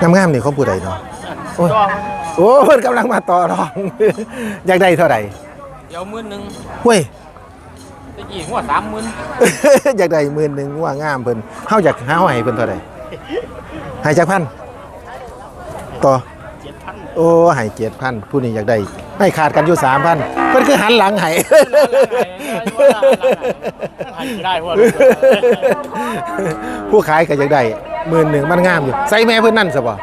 งามๆนี่เขาผู้ใดเนาะโอ้ยโอ้เพิ่นกำลังมาต่อรอง อยากได้เท่าไหร่เดี๋ยวหมื่นหนึ่งเว้ย ตะกี้หัวสามหมื่นอยากได้หมื่นหนึ่งว่างามเพิ่นเฮาอยากหาให้เพิ่นเท่าไหร่ให้จักพันต่อเจ็ดพันโอ้ให้เจ็ดพันผู้นี้อยากได้ให้ขาดกันอยู่สามพันเพิ่นคือหันหลังให้ให้ได้หัวผู้ขายก็อยากได้ หมื่นหนึ่งมันงามอยู่ใส่แม่เพิ่นนั่นซะบ่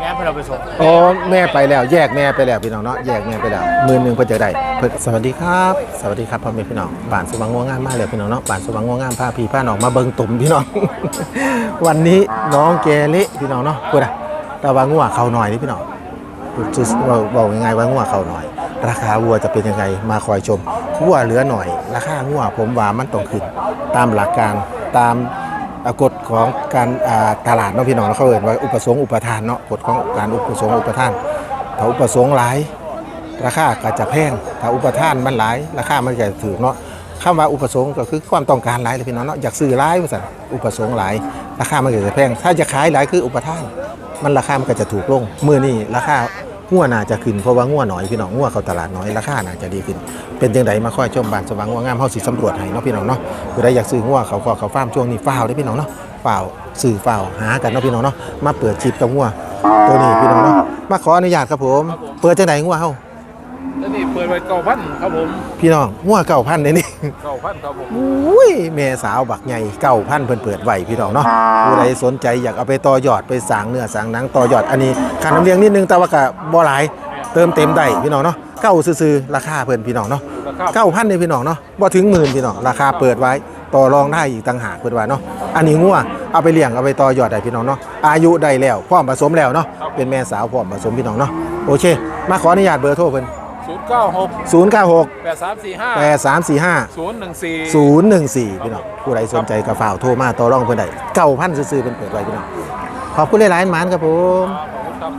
แง่เพื่อเราไปส่งอ๋อแม่ไปแล้ว แยกแม่ไปแล้วพี่น้องเนาะแยกแม่ไปแล้วหมื่นหนึ่งเพิ่นจะได้เพิ่นสวัสดีครับ สวัสดีครับพ่อแม่พี่น้องบ้านสว่างงัวงามมากเลยพี่น้องเนาะบ้านสว่างงัวงามพาพี่พาน้องมาเบิ่งตุ่มพี่น้อง วันนี้น้องแกเละพี่น้องเนาะพูดอะแต่ว่างัวเขาหน่อยนี่พี่น้องจะบอกบอกยังไงว่างัวเขาหน่อย ราคาวัวจะเป็นยังไงมาคอยชมวัวเหลือหน่อย ราคางัวผมว่ามันต้องขึ้นตามหลักการตามอ่า กฎของการตลาดเนาะพี่น้องเนาเขาเอ่ยว่าอุปสงค์อุปทานเนาะกฎของการอุปสงค์อุปทาน ถ้าอุปสงค์หลาย ราคาก็จะแพงถ้าอุปทานมันหลายราคามันจะถือเนาะคำว่าอุปสงค์ก็คือความต้องการหลายเลยพี่น้องเนาะอยากซื้อหลายว่าสั่นอุปสงค์หลาย ราคามันก็จะแพง ถ้าจะขายหลายคืออุปทาน มันราคามันก็จะถูกลงเมื้อนี้ราคา งัวน่าจะขึ้นเพราะว่างัวหน่อยพี่น้องงัวเขาตลาดน้อยราคาน่าจะดีขึ้น เป็นจังไดมาค่อยชมบานสว่างงัวงามเฮาสิสำรวจให้เนาะพี่น้องเนาะผู้ใดอยากซื้องัวเขาขอเขาฟาร์มช่วงนี้ฟ้าวเด้พี่น้องเนาะฟ้าวซื้อฟ้าวหากันเนาะพี่น้องเนาะมาเปิดชิปกับงัวตัวนี้พี่น้องเนาะมาขออนุญาตครับผม เปิดจังไดงัวเฮา เปิดไว้เก้าพันครับผมพี่น้องงัวเก่าพันเลยนี่ เก้าพันครับผมอุ้ยแม่สาวบักใหญ่เก่าพันเพิ่นเปิดไว้พี่น้องเนาะผู้ใดสนใจอยากเอาไปต่อยอดไปสร้างเนื้อสร้างหนังต่อยอดอันนี้ค่าน้ำเลี้ยงนิดนึงแต่ว่าก็บ่หลายเติมเต็มได้พี่น้องเนาะเก้าซื่อๆราคาเพิ่นพี่น้องเนาะราคาเก้าพันเนี่ยพี่น้องเนาะบ่ถึงหมื่นพี่น้องราคาเปิดไว้ต่อรองได้อีกต่างหากเพิ่นว่าเนาะอันนี้งัวเอาไปเลี้ยงเอาไปต่อยอดได้พี่น้องเนาะอายุได้แล้วพร้อมผสมแล้วเนาะเป็นแม่สาวพร้อมผสมพี่น้องเนาะโอเค มาขออนุญาตเบอร์โทรเพิ่น ศูนย์เก้าหก096 แปดสามสี่ห้า8345 ศูนย์หนึ่งสี่ศูนย์หนึ่งสี่พี่น้องผู้ใดสนใจกระฝ่าวโทรมาต่อรองเพิ่นได้เก้าพันซื้อๆเป็นเปิดไว้พี่น้องขอบคุณหลายๆหมานครับผม ครับ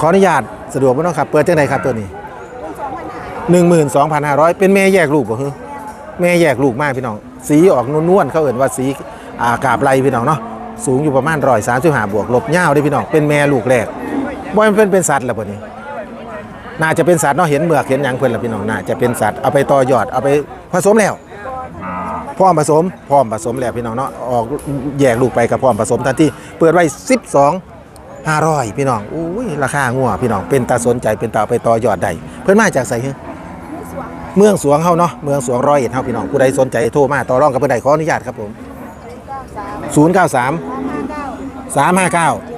ขออนุญาตสะดวกบ่น้องครับ เปิดจังไดครับตัวนี้หนึ่งหมื่นสองพันห้าร้อยเป็นแม่แยกลูกบ่คือแม่แยกลูกมากพี่น้อง สีออกนวลๆเขาเอ่นว่าสีอากาบไรพี่น้องเนาะสูงอยู่ประมาณร้อยสามสิบห้าบวกลบยาวได้พี่น้องเป็นแม่ลูกแรกบ่มันเป็นเป็นสัตว์แล้วบ่นี้ น่าจะเป็นสัตว์เนาะเห็นเมือกเห็นหยังเพิ่นละพี่น้องน่าจะเป็นสัตว์เอาไปต่อยอดเอาไปผสมแล้วพร้อมผสมพร้อมผสมแล้วพี่น้องเนาะออกแยกลูกไปกับพร้อมผสมทันทีเปิดไว้ 12 500พี่น้องอุ้ยราคางัวพี่น้องเป็นตาสนใจเป็นตาเอาไปต่อยอดได้เพิ่นมาจากไสฮะเมืองสวงเฮาเนาะเมืองสวงร้อยเอ็ดเฮาพี่น้องผู้ใดสนใจโทรมาต่อรองกับเพิ่นได้ขออนุญาตครับผม093 359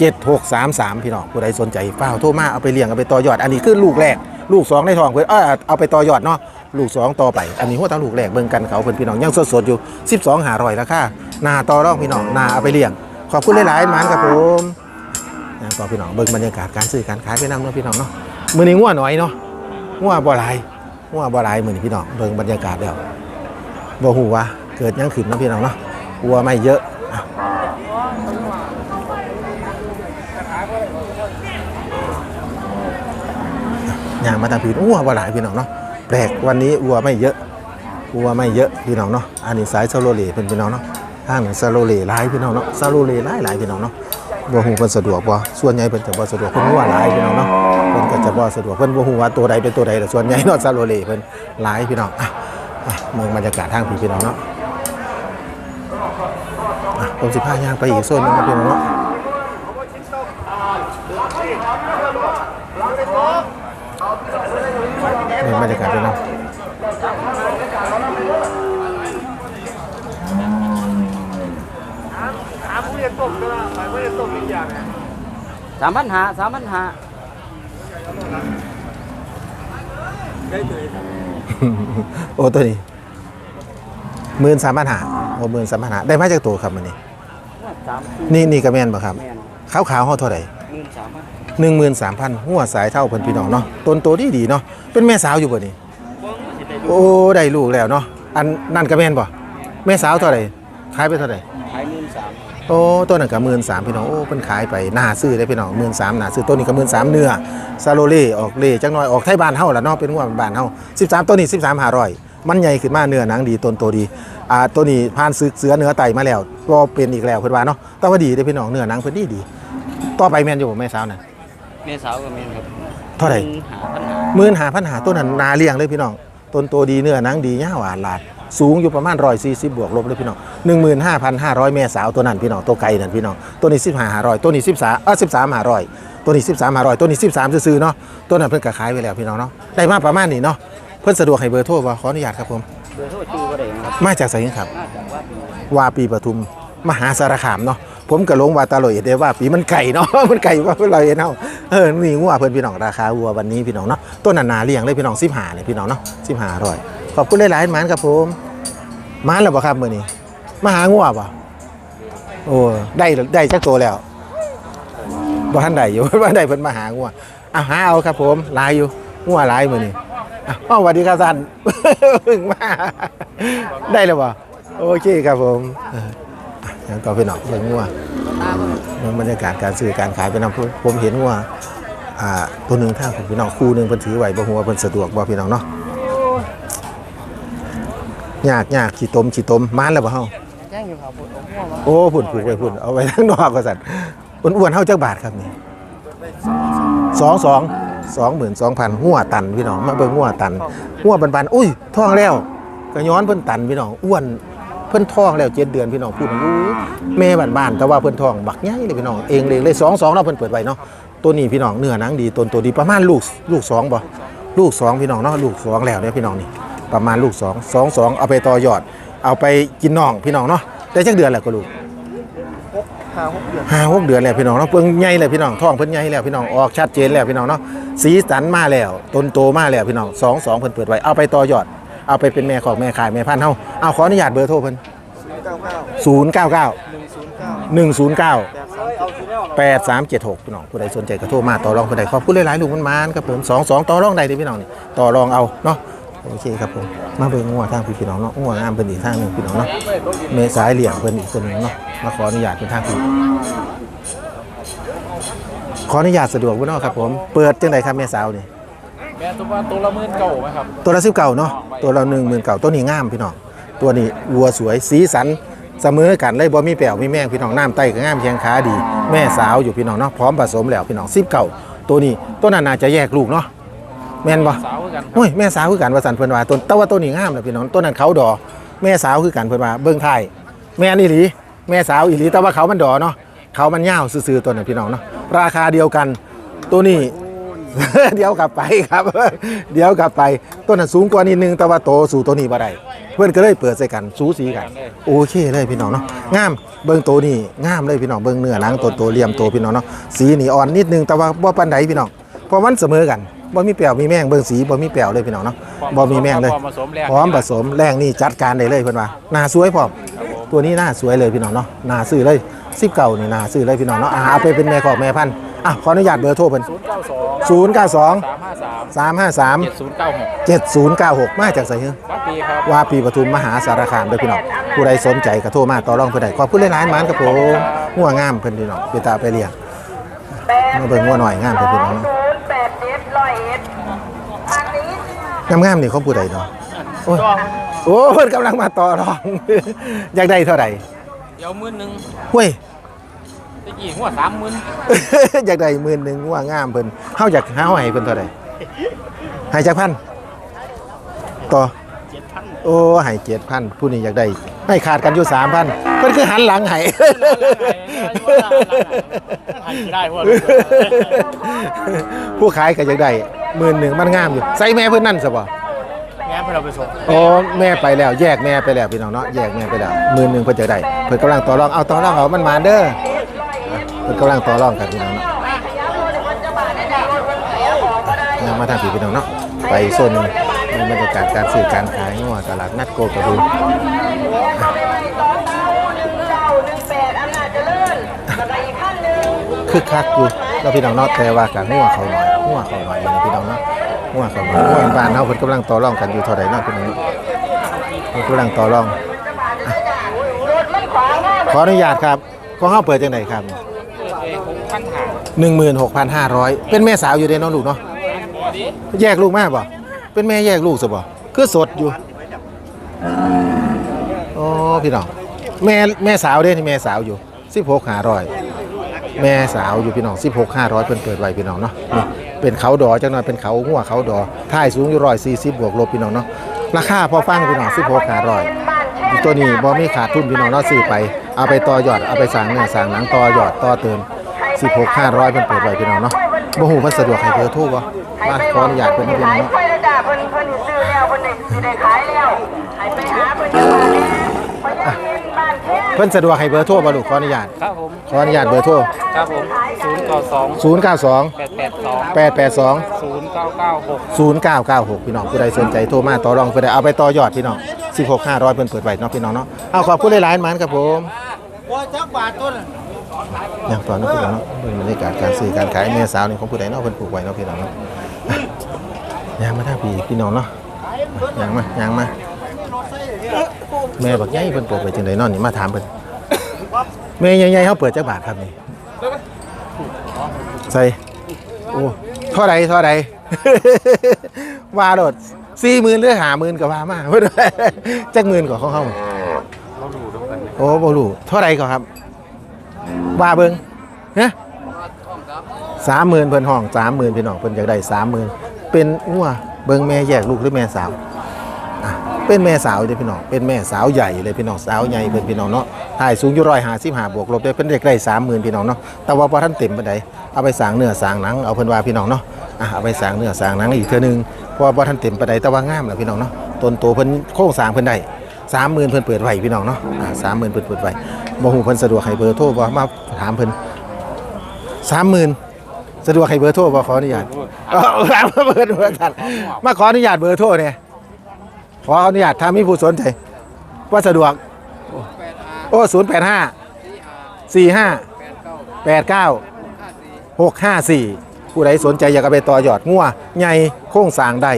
7633 พี่น้องผู้ใดสนใจฝ้าวโทรมาเอาไปเลี้ยงเอาไปต่อยอด อันนี้คือลูกแรก ลูกสองในท้องเพิ่นเออเอาไปต่อยอดเนาะลูกสองต่อไป อันนี้หัวตาลูกแรกเบิ่งกันเขาเพิ่นพี่น้องยังสดๆอยู่ 12หาร้อยราคาหนาต่อรองพี่น้องหนาเอาไปเลี้ยง ขอบคุณหลายๆหมานครับผมนะก็พี่น้องเบิ่งบรรยากาศการซื้อการขายไปนำเนาะพี่น้องเนาะมื้อนี้งัวหน่อยเนาะงัวบ่หลายงัวบ่หลายมื้อนี้พี่น้องเบิ่งบรรยากาศแล้วบ่ฮู้ว่าเกิดหยังขึ้นเนาะพี่น้องเนาะวัวไม่เยอะอะ อ ย่างมาทางผีอ้วว่าหลายพี่น้องเนาะแปลกวันนี้วัวไม่เยอะวัวไม่เยอะพี่น้องเนาะอันนี้สายซาโลเล่เป็นพี่น้องเนาะทางซาโลเล่หลายพี่น้องเนาะซาโลเล่หลายหลายพี่น้องเนาะบ่ฮู้เพิ่นสะดวกบ่ส่วนใหญ่เพิ่นจะบ่สะดวกเพิ่นว่าหลายพี่น้องเนาะเพิ่นก็จะบ่สะดวกเพิ่นบ่ฮู้ว่าตัวใดเป็นตัวใดแต่ส่วนใหญ่เนาะซาโลเล่เพิ่นหลายพี่น้องอะเมืองบรรยากาศทางพี่พี่น้องเนาะอะผมสิพาย่างไปอีกโซนนึงนะพี่น้องเนาะ นี่บรรยากาศด้วยนะสามพันหาสามพันหาโอ้ตัวนี้หมื่นสามพันหาโอ้หมื่นสามพันหาได้มาจากตัวครับมันนี่สามนี่นี่กระแมนบ่ครับแมนขาวขาวๆห่อเท่าไหร่หมื่นสามพัน หนึ่งหมื่นสามพันหัวสายเท่าเพิ่นพี่น้องเนาะต้นโตดีดีๆเนาะเป็นแม่สาวอยู่บ่นี่โอ้ได้ลูกแล้วเนาะอันนั่นกระแมนบ่แม่สาวเท่าไหร่ขายไปเท่าไหร่ขายหมื่นสามโอ้ตัวนั้นก็หมื่นสามพี่น้องโอ้เพิ่นขายไปหน้าซื้อได้พี่น้องหมื่นสามหน้าซื้อตัวนี้ก็หมื่นสามเนื้อซาโลเล่ออกเล่จักหน่อยออกไทยบ้านเฮาล่ะเนาะเป็นหัวบ้านเฮาสิบสามตัวนี้สิบสามห้าร้อยมันใหญ่ขึ้นมาเนื้อหนังดีต้นโตดีอ่าตัวนี้ผ่านซึกเสือเนื้อไตมาแล้วก็เป็นอีกแล้วเพิ่นว่าเนาะแต่ว่าดีเด้อพี่น้องเนื้อหนังเพิ่นดีดี ต่อไปแม่นอยู่บ่แม่สาวน่ะ เมสาวกับเมนครับเท่าไหร่หาปัญหาหมื่นหาพันหาต้นนั้นนาเลี้ยงเลยพี่น้องต้นโตดีเนื้อหนังดีย่าหวานลาด สูงอยู่ประมาณร้อยสี่สิบบวกลบเลยพี่น้องหนึ่งหมื่นห้าพันห้าร้อยแม่สาวตัวนั้นพี่น้องตัวไก่นั่นพี่น้องตัวนี้สิบห้าห้าร้อยตัวนี้สิบสามเออสิบสามห้าร้อยตัวนี้สิบสามห้าร้อยตัวนี้สิบสามซื้อๆเนาะตัวนั้นเพิ่นก็ขายไปแล้วพี่น้องเนาะได้มาประมาณนี้เนาะเพิ่นสะดวกให้เบอร์โทรบ่ขออนุญาตครับผมเบอร์โทรชื่อว่าอะไรครับมาจากไสกันครับ น่าจะว่าเป็นว่าปีปทุมมหาสารคามเนาะ ผมก็ลงว่าตาลอยเด้ว่าปีมันไก่เนาะมันไก่ว่าเพิ่นลอยเนาะเออนี่งัวเพิ่อนพี่น้องราคาวัววันนี้พี่น้องเนาะต้นนานาเลี้ยงเลยพี่น้อง15เนี่ยพี่น้องเนาะ15อร่อยขอบคุณหลายๆหมานครับผมหมานแล้วบ่ครับมื้อนี้มาหางัวบ่โอ้ได้ได้จักตัวแล้วบ่ทันได้อยู่บ่ทันได้เพิ่นมาหางัวอะหาเอาครับผมลายอยู่งัวลายมื้อนี้อ้าวสวัสดีครับท่านเพิ่งมาได้แล้วบ่โอเคครับผมเอ แล้วก็พี่น้องเบิ่งงัวบรรยากาศการซื้อการขายเป็นน้ำพุผมเห็นว่าอ่าตัวหนึ่งท่างของพี่น้องคู่หนึ่งเพิ่นถือไหวบ่ฮู้ว่าเพิ่นสะดวกบ่พี่น้องเนาะยากยากขี้ตมขี้ตมมานแล้วบ่เฮาแจ้งอยู่ครับผมผมว่าโอ้พุ่นผูกไว้พุ่นเอาไว้ข้างนอกก็สั่นอ้วนๆเฮาจักบาทครับนี่สองสองสองหมื่นสองพันหัวตันพี่น้องมาเบิ่งหัวตันหัวบันๆอุ้ยท้องแล้วก็ย้อนเพิ่นตันพี่น้องอ้วน เพิ่นท้องแล้วเจ็ดเดือนพี่น้องพูดอู้แม่บ้านๆแต่ว่าเพิ่นท้องบักใหญ่เลยพี่น้องเองเลยเลยสองสองเนาะเพิ่นเปิดไว้เนาะตัวนี้พี่น้องเนื้อหนังดีต้นตัวดีประมาณลูกลูกสองบ่ลูกสองพี่น้องเนาะลูกสองแล้วเนี่ยพี่น้องนี่ประมาณลูกสองสองสองเอาไปต่อยอด เอาไปกินน่องพี่น้องเนาะได้จักเดือนแล้วก็ลูกห้าหกเดือนห้าหกเดือนแล้วพี่น้องเนาะเพิ่งใหญ่แล้วพี่น้องท้องเพิ่นใหญ่แล้วพี่น้องออกชัดเจนแล้วพี่น้องเนาะสีสันมาแล้วต้นโตมาแล้วพี่น้องสองสองเพิ่นเปิดไว้เอาไปต่อยอด เอาไปเป็นแม่ของแม่ขายแม่พันธุ์เฮาเอาขออนุญาตเบอร์โทรเพิ่นเก้าเก้าศูนย์เก้าเก้าศูนย์เก้าหนึ่งศูนย์เก้าแปดสามเจ็ดหกพี่น้องผู้ใดสนใจก็โทรมาต่อรองผู้ใดขอบคุณหลายๆลูกมันมานครับผมสองสองต่อรองใดเด้พี่น้องนี่ต่อรองเอาเนาะโอเคครับผมมาเบิ่งงัวทางพี่พี่น้องเนาะงัวงามเพิ่นอีกทางหนึงพี่น้องเนาะเมสายเหลี่ยมเพิ่นอีกคนหนึงเนาะมาขออนุญาตเป็นทางพี่ขออนุญาตสะดวกบ่เนาะครับผมเปิดจังไดครับแม่สาวนี่ แม่ตัวว่าตัวละหมื่นเก่าไหมครับ ตัวละสิบเก่าเนาะตัวละหนึ่งหมื่นเก่าตัวนี้งามพี่น้องตัวนี้วัวสวยสีสันเสมอกันเลยบ่มีแป๋วมีแมงพี่น้องน้ำไตก็งามแข้งขาดี แม่สาวอยู่พี่น้องเนาะพร้อมผสมแล้วพี่น้องสิบเก่าตัวนี้ตัวนั้นน่าจะแยกลูกเนาะแม่นบ่สาวคือกันครับโอ้ยแม่สาวคือกันว่าสันเพิ่นว่าตัวแต่ว่าตัวนี้งามนะพี่น้องตัวนั้นเขาดอแม่สาวคือกันเพิ่นว่าเบิ่งไทายแม่นี่หลีแม่สาวอีหลีแต่ว่าเขามันดอเนาะเขามันยาวซื่อๆตัวนั้นพี่น้องเนาะราคาเดียวกัน ตัวนี้ เดี๋ยวกลับไปครับ เดี๋ยวกลับไปตัวนั้นสูงกว่านิดนึงแต่ว่าโตสู่ตัวนี้บ่ได้เพื่อนก็เลยเปิดใส่กันสูสีกันโอเคเลยพี่น้องเนาะงามเบิ่งตัวนี้งามเลยพี่น้องเบิ่งเนื้อหนังตัวโตเหลี่ยมโตพี่น้องเนาะสีนี่อ่อนนิดนึงแต่ว่าบ่ปานใดพี่น้องเพราะมันเสมอกันบ่มีแป๋วมีแมงเบิ่งสีบ่มีแป๋วเลยพี่น้องเนาะบ่มีแมงเลยพร้อมผสมแรงพร้อมผสมแรงนี่จัดการได้เลยเพิ่นว่าหน้าสวยพร้อมครับผมตัวนี้หน้าสวยเลยพี่น้องเนาะหน้าซื้อเลยสิบเก่านี่หน้าซื้อเลยพี่น้องเนาะอ่าเอาไปเป็นแม่ขอกแม่พันธุ์ อะขออนุญาตเบอร์โทรเพิ่นศูนย์เก้าสอง092สามห้าสาม353เจ็ดศูนย์เก้าหก7096มาจากไสเฮอครับปีครับ ว่าปีปทุมมหาสารคามเด้อพี่น้องผู้ใดสนใจก็โทรมาต่อรองเพิ่นได้ขอบคุณหลายๆหมานครับผมงัวงามเพิ่นพี่น้องไปตาไปเลี้ยงมาเบิ่งงัวหน่อยงามเพิ่นพี่น้องเนาะศูนย์แปดเจ็ดร้อยเอ็ดทางนี้งามๆนี่ของผู้ใดเนาะโอ้ยโอ้เพิ่นกำลังมาต่อรอง อยากได้เท่าใดเดี๋ยวหมื่นหนึ่งเฮ้ยตะ กี้หัวสามหมื่นอยากได้หมื่นหนึ่งว่างามเพิ่นเฮาอยากหาให้เพิ่นเท่าใดให้จักพันต่อโอ้ให้เจ็ดพันผู้นี้อยากได้ให้ขาดกันอยู่สามพันเพิ่นคือหันหลังให้หันได้พวกผู้ขายก็อยากได้หมื่นหนึ่งมันงามอยู่ใส่แม่เพิ่นนั่นซะบ่งั้นเราไปส่งโอ้แม่ไปแล้ว แยกแม่ไปแล้วพี่น้องเนาะแยกแม่ไปแล้วหมื่นหนึ่งเพิ่นจะได้เพิ่นกำลังต่อรองเอาต่อรองเอามันมาเด้อ เพิ่นกำลังต่อรองกันพี่น้องเนาะยังมาทางผีพี่น้องเนาะไปโซนในบรรยากาศการซื้อการขายงัวตลาดนัดโกกระดูสองเก้าหนึ่งเก้าหนึ่งแปดอำนาจเจริญแล้วก็อีกขั้นหนึ่งคึกคักอยู่เราพี่น้องเนาะแต่ว่ากับงัวเขาหน่อยงัวเขาหน่อยเลยพี่น้องเนาะงัวเขาหน่อยงัวบ้านเฮาเพิ่นกำลังต่อรองกันอยู่เท่าใดเนาะพี่น้องเนาะเพิ่นกำลังต่อรองรถมันขวางมากขออนุญาตครับของเฮาเปิดจังไดครับหก พันหา16,500 เป็นแม่สาวอยู่เด้เนาะลูกเนาะพอดีแยกลูกมาบ่เป็นแม่แยกลูกซะบ่คือสดอยู่ อ๋อ พี่น้อง แม่แม่สาวเด้นี่แม่สาวอยู่ 16,500 แม่สาวอยู่พี่น้อง 16 500 เพิ่นเปิดไว้พี่น้องเนาะนี่เป็นเขาดอจังหน่อยเป็นเขาหัวเขาดอท้ายสูงอยู่140บวกลบพี่น้องเนาะ ราคาพอฟังพี่น้อง 16 500 ตัวนี้บ่มีขาดทุนพี่น้องเนาะซื้อไป เอาไปต่อยอด เอาไปสร้างเนื้อสร้างหนังต่อยอดต่อเติม 16 500เพิ่นเปิดไว้พี่น้องเนาะบ่ฮู้เพิ่นสะดวกให้เบอร์โทรบ่มาขออนุญาตเพิ่นนะพี่น้องขายเนาะกล้วยแล้วจ้าเพิ่นเพิ่นซื้อแล้วเพิ่นได้สิได้ขายแล้วให้ไปหาเพิ่นอยู่บ้านนี้เพราะยังมีบ้านแค่เพิ่นสะดวกให้เบอร์โทรบ่ลูกขออนุญาตครับผมขออนุญาตเบอร์โทรครับผมศูนย์เก้าสอง092แปดแปดสอง882ศูนย์เก้าเก้าหก0996พี่น้องผู้ใดสนใจโทรมาต่อรองผู้ใดเอาไปต่อยอดพี่น้อง16 500เพิ่นเปิดไว้เนาะพี่น้องเนาะเอาขอบคุณหลายๆมันครับผม ว่าจักบาทต้น อย่างตอนนี้พี่น้องเนาะเบิ่งบรรยากาศการซื้อการขายแม่สาวนี่ของผู้ใดเนาะเพิ่นปลูกไว้เนาะพี่น้องเนาะอะยางมาทาพี่พี่น้องเนาะยางมายางมาแม่บักใหญ่เพิ่นเปิดไว้จังไดเนาะนี่มาถามเพิ่นแม่ใหญ่ๆเฮาเปิดจักบาทครับนี่ใส่โอ้เท่าใดเท่าใดว่าโดด40,000หรือ50,000ก็ว่ามาเพิ่นจักหมื่นกว่าของเฮาโอ้บ่รู้เท่าใดก็ครับ ว่าเบิงเฮ้สามหมื่นเพิ่นห้องสามหมื่นพี่น้องเพิ่นอยากได้สามหมื่นเป็นงัวเบิงแม่แยกลูกหรือแม่สาวเป็นแม่สาวเด้อพี่น้องเป็นแม่สาวใหญ่เลยพี่น้องสาวใหญ่เพิ่นพี่น้องเนาะถ่ายสูงอยู่ร้อยห้าสิบห้าบวกลบได้เพิ่นอยากได้สามหมื่นพี่น้องเนาะแต่ว่าพอท่านเต็มปานใดเอาไปสางเนื้อสางหนังเอาเพิ่นว่าพี่น้องเนาะอะเอาไปสางเนื้อสางหนังอีกเทื่อนึงเพราะว่าพอท่านเต็มปานใดแต่ว่างามแหละพี่น้องเนาะต้นโตเพิ่นโครงสางเพิ่นได้ สามหมื่นเพิ่นเปิดไว้พี่น้องเนาะสามหมื่นเพิ่นเปิดไว้บ่ฮู้เพิ่นสะดวกให้เบอร์โทรบ่มาถามเพิ่นสามหมื่นสะดวกให้เบอร์โทรบ่ขออนุญาตเอาถามเบอร์โทรท่านมาขออนุญาตเบอร์โทรเนี่ยขออนุญาตถ้ามีผู้สนใจว่าสะดวก โอ้ศูนย์แปดห้าสี่ห้าแปดเก้าหกห้าสี่ผู้ใดสนใจอยากไปต่อยอดงัวใหญ่โค้งสางได้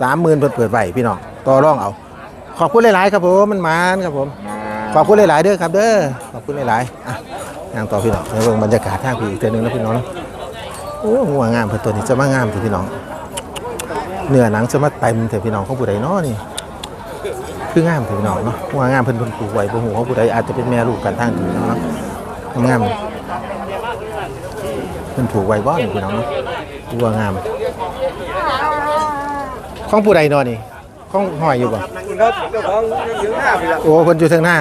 สามหมื่นเพิ่นเปิดไว้พี่น้องต่อรองเอา ขอบคุณหลายๆครับผมมันมานครับผม ขอบคุณหลายๆเด้อครับ เด้อขอบคุณหลายๆอะย่างต่อพี่น้องในเบิ่งบรรยากาศทางพี่อีกเทื่อนึงนะพี่น้องเนาะโอ้หัวงามเพิ่นตัวนี้จะมางามเถอะพี่น้องเนื้อหนังจะมาเต็มเถอะพี่น้องของผู้ใดเนาะนี่คืองามเถอะพี่น้องเนาะหัวงามเพิ่นเพิ่นปลูกไว้บ่ฮู้ของผู้ใดอาจจะเป็นแม่ลูกกันทางที่เนาะงามๆเพิ่นผูกไว้บ่นี่พี่น้องเนาะหัวงาม ของผู้ใดเนาะนี่ ของห้อยอยู่บ่ครับเจ้าของยืนหน้าไปละโอ้เพิ่นอยู่เทิงหน้า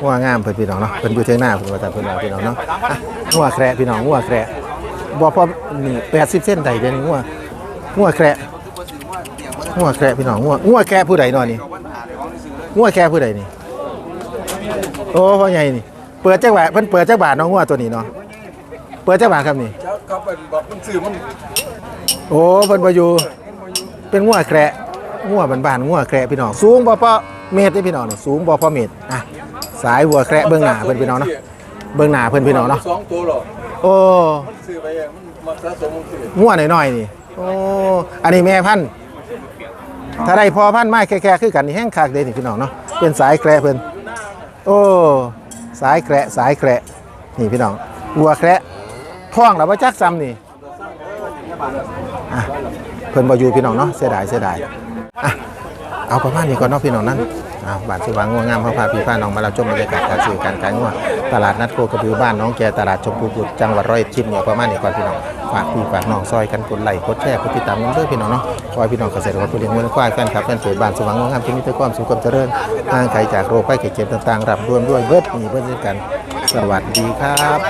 งัวงามเพิ่นพี่น้องเนาะเพิ่นอยู่เทิงหน้าเพิ่นว่าแต่เพิ่นว่าพี่น้องเนาะอะงัวแคระพี่น้องงัวแคระบ่พอนี่80เส้นได้เด้นี่งัวงัวแคระงัวแคระพี่น้องงัวงัวแคระผู้ใดเนาะนี่งัวแคระผู้ใดนี่โอ้พ่อใหญ่นี่เปิดจักบาทเพิ่นเปิดจักบาทเนาะงัวตัวนี้เนาะเปิดจักบาทครับนี่เจ้าครับเป็นบอกมันสื่อมันโอ้เพิ่นบ่อยู่เป็นงัวแคระ งัวบ้านๆงัวแคระพี่น้องสูงบ่พอเมตรเด้พี่น้องนี่สูงบ่พอเมตรอะสายวัวแคระเบื้องหน้าเพิ่นพี่น้องเนาะเบื้องหน้าเพิ่นพี่น้องเนาะสองตัวหรอโอ้มันสื่อไปอย่างมันมาสะสมมันสื่องัวหน่อยๆนี่โอ้อันนี้แม่พันธุ์ถ้าได้พอพันธุ์ไม้แค่ๆคือกันนี่แห้งคักเด้นี่พี่น้องเนาะเป็นสายแคระเพิ่นโอ้สายแคระสายแคระนี่พี่น้องวัวแคระท้องแล้วบ่จักซ้ำนี่อะเพิ่นบ่อยู่พี่น้องเนาะเสียดายเสียดายอะ เอาประมาณนี้ก่อนเนาะพี่น้องนั้นอ้าบ้านสว่างงัวงามพระพาพี่พาน้องมาเราชมบรรยากาศการซื้อการขายงัวตลาดนัดโคกระบือบ้านน้องแกตลาดชมพูบุตรจังหวัดร้อยเอ็ดคลิปเนี่ยประมาณนี้ก่อนพี่น้องฝากพี่ฝากน้องซอยกันกดไลค์กดแชร์กดติดตามน้องเด้อพี่น้องเนาะขอให้พี่น้องเกษตรกรผู้เลี้ยงวัวควายแฟนคลับแฟนเพจบ้านสว่างงัวงามที่มีแต่ความสุขความเจริญห่างไกลจากโรคภัยไข้เจ็บต่างๆรับรวมด้วยเบิดมีเบิดด้วยกัน สวัสดีครับ